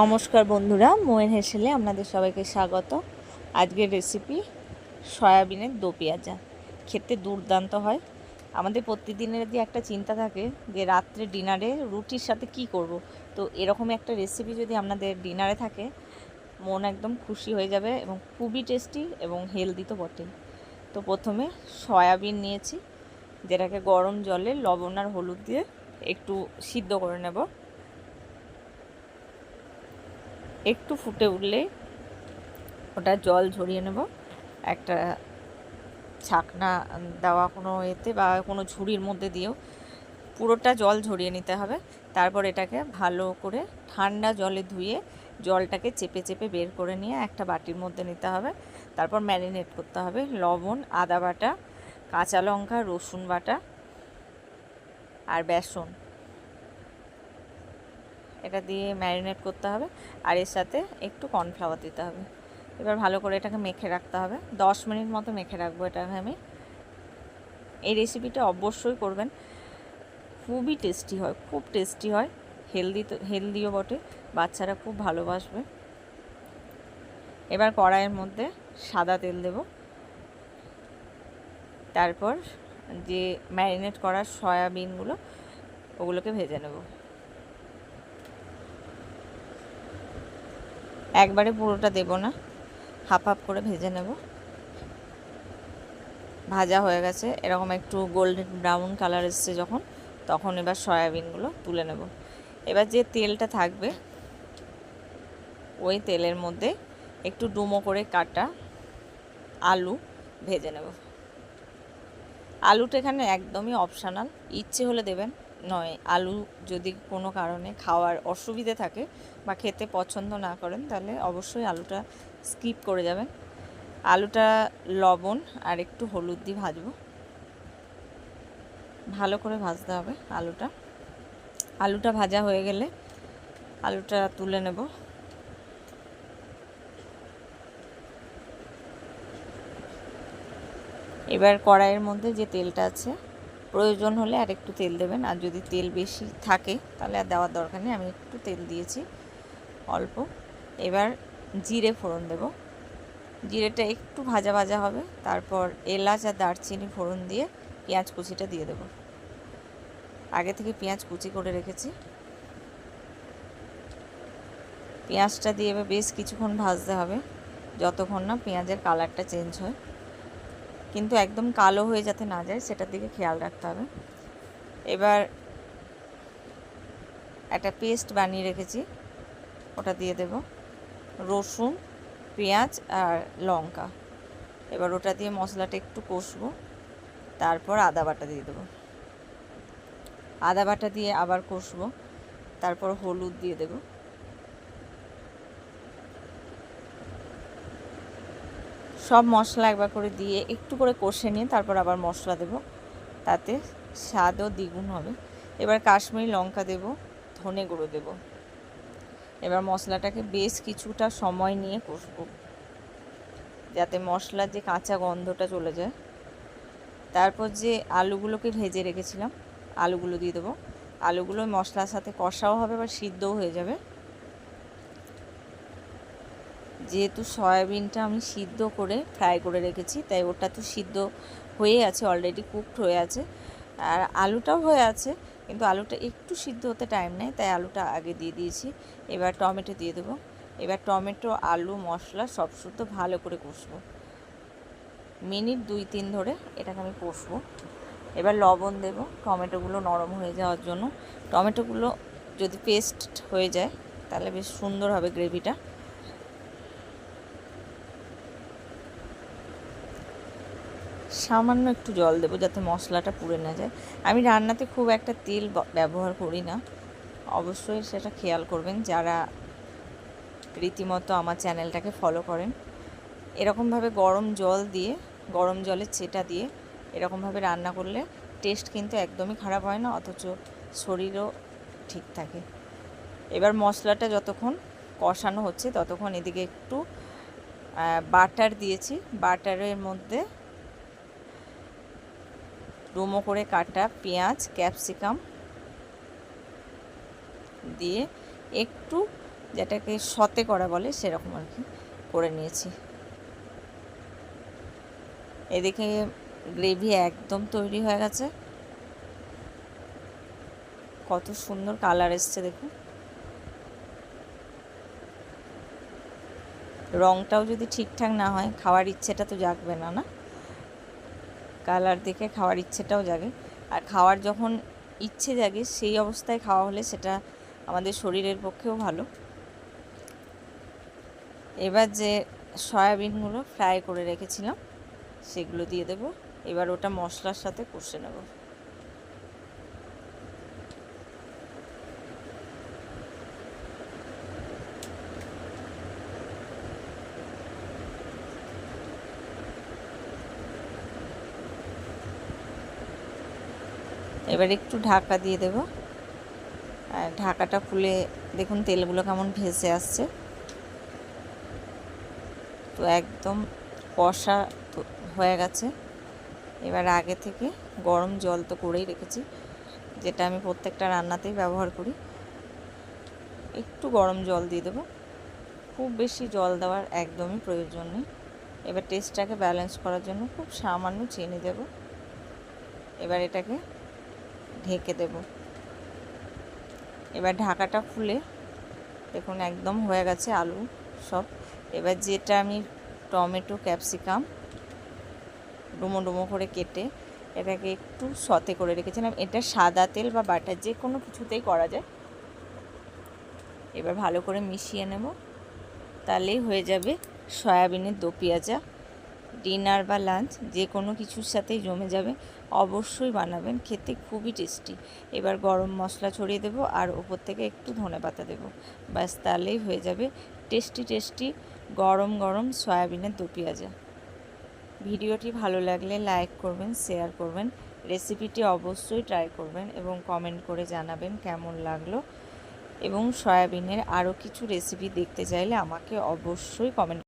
নমস্কার বন্ধুরা, মোয়েন হেসেলে আপনাদের সবাইকে স্বাগত। আজকের রেসিপি সয়াবিনের দো পেঁয়াজা। খেতে দুর্দান্ত হয়। আমাদের প্রতিদিনের যে একটা চিন্তা থাকে যে রাত্রে ডিনারে রুটির সাথে কি করব? তো এরকম একটা রেসিপি যদি আপনাদের ডিনারে থাকে, মন একদম খুশি হয়ে যাবে এবং খুবই টেস্টি এবং হেলদি তো বটেই। তো প্রথমে সয়াবিন নিয়েছি, যেটাকে গরম জলে লবণ আর হলুদ দিয়ে একটু সিদ্ধ করে নেব। একটু ফুটে উঠলে ওটা জল ঝরিয়ে নেব। একটা ছাকনা দেওয়া কোনো এতে বা কোনো ঝুড়ির মধ্যে দিয়েও পুরোটা জল ঝরিয়ে নিতে হবে। তারপর এটাকে ভালো করে ঠান্ডা জলে ধুয়ে জলটাকে চেপে চেপে বের করে নিয়ে একটা বাটির মধ্যে নিতে হবে। তারপর ম্যারিনেট করতে হবে লবণ, আদা বাটা, কাঁচা লঙ্কা, রসুন বাটা আর বেসন। এটা দিয়ে ম্যারিনেট করতে হবে আর এর সাথে একটু কর্নফ্লাওয়ার দিতে হবে। এবার ভালো করে এটাকে মেখে রাখতে হবে। দশ মিনিট মতো মেখে রাখব এটাকে আমি। এই রেসিপিটা অবশ্যই করবেন। খুবই টেস্টি হয়, খুব টেস্টি হয়। হেলদি তো হেলদিও বটে, বাচ্চারা খুব ভালোবাসবে। এবার কড়াইয়ের মধ্যে সাদা তেল দেব। তারপর যে ম্যারিনেট করা সয়াবিনগুলো, ওগুলোকে ভেজে নেব। একবারে পুরোটা দেব না। হাফ হাফ করে ভেজে নেব। ভাজা হয়ে গেছে। এরকম একটু গোল্ডেন ব্রাউন কালার এসছে যখন, তখন এবার সয়াবিনগুলো তুলে নেব। এবার যে তেলটা থাকবে, ওই তেলের মধ্যে একটু ডুমো করে কাটা আলু ভেজে নেব। আলুটা এখানে একদমই অপশানাল ইচ্ছে হলে দেবেন। নয়, আলু যদি কোনো কারণে খাওয়ার অসুবিধে থাকে বা খেতে পছন্দ না করেন, তাহলে অবশ্যই আলুটা স্কিপ করে যাবেন। আলুটা লবণ আর একটু হলুদ দিয়ে ভাজবো। ভালো করে ভাজতে হবে আলুটা। আলুটা ভাজা হয়ে গেলে আলুটা তুলে নেব। এবার কড়াইয়ের মধ্যে যে তেলটা আছে প্রয়োজন হলে আর একটু তেল দেবেন। আর যদি তেল বেশি থাকে, তাহলে আর দেওয়ার দরকার নেই। আমি একটু তেল দিয়েছি, অল্প। এবার জিরে ফোড়ন দেব। জিরেটা একটু ভাজা ভাজা হবে। তারপর এলাচ আর দারচিনি ফোড়ন দিয়ে পেঁয়াজ কুচিটা দিয়ে দেব। আগে থেকে পেঁয়াজ কুচি করে রেখেছি। পেঁয়াজটা দিয়ে বেশ কিছুক্ষণ ভাজতে হবে। যতক্ষণ না পেঁয়াজের কালারটা চেঞ্জ হয়। কিন্তু একদম কালো হয়ে যাতে না যায়, সেটার দিকে খেয়াল রাখতে হবে। এবার একটা পেস্ট বানিয়ে রেখেছি, ওটা দিয়ে দেব। রসুন, পেঁয়াজ আর লঙ্কা। এবার ওটা দিয়ে মশলাটা একটু কষবো, তারপর আদা বাটা দিয়ে দেবো। আদা বাটা দিয়ে আবার কষবো, তারপর হলুদ দিয়ে দেবো। সব মশলা একবার করে দিয়ে একটু করে কষে নিয়ে তারপর আবার মশলা দেব। তাতে স্বাদও দ্বিগুণ হবে। এবার কাশ্মীরি লঙ্কা দেব, ধনে গুঁড়ো দেব। এবার মশলাটাকে বেশ কিছুটা সময় নিয়ে কষবো। যাতে মশলার যে কাঁচা গন্ধটা চলে যায়। তারপর যে আলুগুলোকে ভেজে রেখেছিলাম, আলুগুলো দিয়ে দেবো। আলুগুলো মশলার সাথে কষাও হবে বা সিদ্ধও হয়ে যাবে। যেহেতু সয়াবিনটা আমি সিদ্ধ করে ফ্রাই করে রেখেছি, তাই ওটা তো সিদ্ধ হয়ে আছে অলরেডি কুকড হয়ে আছে। আর আলুটাও হয়ে আছে, কিন্তু আলুটা একটু সিদ্ধ হতে টাইম নেয় তাই আলুটা আগে দিয়ে দিয়েছি। এবার টমেটো দিয়ে দেবো। এবার টমেটো, আলু, মশলা সব শুদ্ধ ভালো করে কষবো। মিনিট দুই তিন ধরে এটাকে আমি কষবো। এবার লবণ দেব, টমেটোগুলো নরম হয়ে যাওয়ার জন্য। টমেটোগুলো যদি পেস্ট হয়ে যায়, তাহলে বেশ সুন্দর হবে গ্রেভিটা সামান্য একটু জল দেবো যাতে মশলাটা পুড়ে না যায়। আমি রান্নাতে খুব একটা তেল ব্যবহার করি না। অবশ্যই সেটা খেয়াল করবেন যারা রীতিমতো আমার চ্যানেলটাকে ফলো করেন। এরকমভাবে গরম জল দিয়ে, গরম জলের চেটা দিয়ে এরকমভাবে রান্না করলে টেস্ট কিন্তু একদমই খারাপ হয় না, অথচ শরীরও ঠিক থাকে। এবার মশলাটা যতক্ষণ কষানো হচ্ছে ততক্ষণ এদিকে একটু বাটার দিয়েছি। বাটারের মধ্যে ডুমো করে কাটা পেঁয়াজ, ক্যাপসিকাম দিয়ে একটু যেটাকে সতে করা বলে সেরকম আর কি করে নিয়েছি। এদিকে গ্রেভি একদম তৈরি হয়ে গেছে। কত সুন্দর কালার এসছে দেখুন। রংটাও যদি ঠিকঠাক না হয়, খাওয়ার ইচ্ছেটা তো জাগবে না না? কালার দেখে খাওয়ার ইচ্ছেটাও জাগে। আর খাওয়ার যখন ইচ্ছে জাগে, সেই অবস্থায় খাওয়া হলে সেটা আমাদের শরীরের পক্ষেও ভালো। এবার যে সয়াবিনগুলো ফ্রাই করে রেখেছিলাম, সেগুলো দিয়ে দেব। এবার ওটা মশলার সাথে কষে নেব। এবার একটু ঢাকা দিয়ে দেব। আর ঢাকাটা খুলে দেখুন তেলগুলো কেমন ভেসে আসছে। তো একদম কষা হয়ে গেছে। এবার আগে থেকে গরম জল তো করেই রেখেছি, যেটা আমি প্রত্যেকটা রান্নাতেই ব্যবহার করি। একটু গরম জল দিয়ে দেবো। খুব বেশি জল দেওয়ার একদমই প্রয়োজন নেই। এবার টেস্টটাকে ব্যালেন্স করার জন্য খুব সামান্য চিনি দেব। এবার এটাকে ঢেকে দেব। এবার ঢাকাটা খুলে দেখুন একদম হয়ে গেছে আলু সব। এবার যেটা আমি টমেটো, ক্যাপসিকাম ডুমো ডুমো করে কেটে এটাকে একটু সতে করে রেখেছিলাম। এটা সাদা তেল বা বাটার যে কোনো কিছুতেই করা যায়। এবার ভালো করে মিশিয়ে নেব। তাহলেই হয়ে যাবে সয়াবিনের দো পেঁয়াজা। ডিনার বা লাঞ্চ, যে কোনো কিছুর সাথেই জমে যাবে, অবশ্যই বানাবেন। খেতে খুবই টেস্টি। এবার গরম মশলা ছড়িয়ে দেবো আর ওপর থেকে একটু ধনে পাতা দেবো। ব্যাস, তাহলেই হয়ে যাবে টেস্টি টেস্টি গরম গরম সয়াবিনের দু পেঁয়াজা। ভিডিওটি ভালো লাগলে লাইক করবেন, শেয়ার করবেন। রেসিপিটি অবশ্যই ট্রাই করবেন এবং কমেন্ট করে জানাবেন কেমন লাগল। এবং সয়াবিনের আরও কিছু রেসিপি দেখতে চাইলে আমাকে অবশ্যই কমেন্ট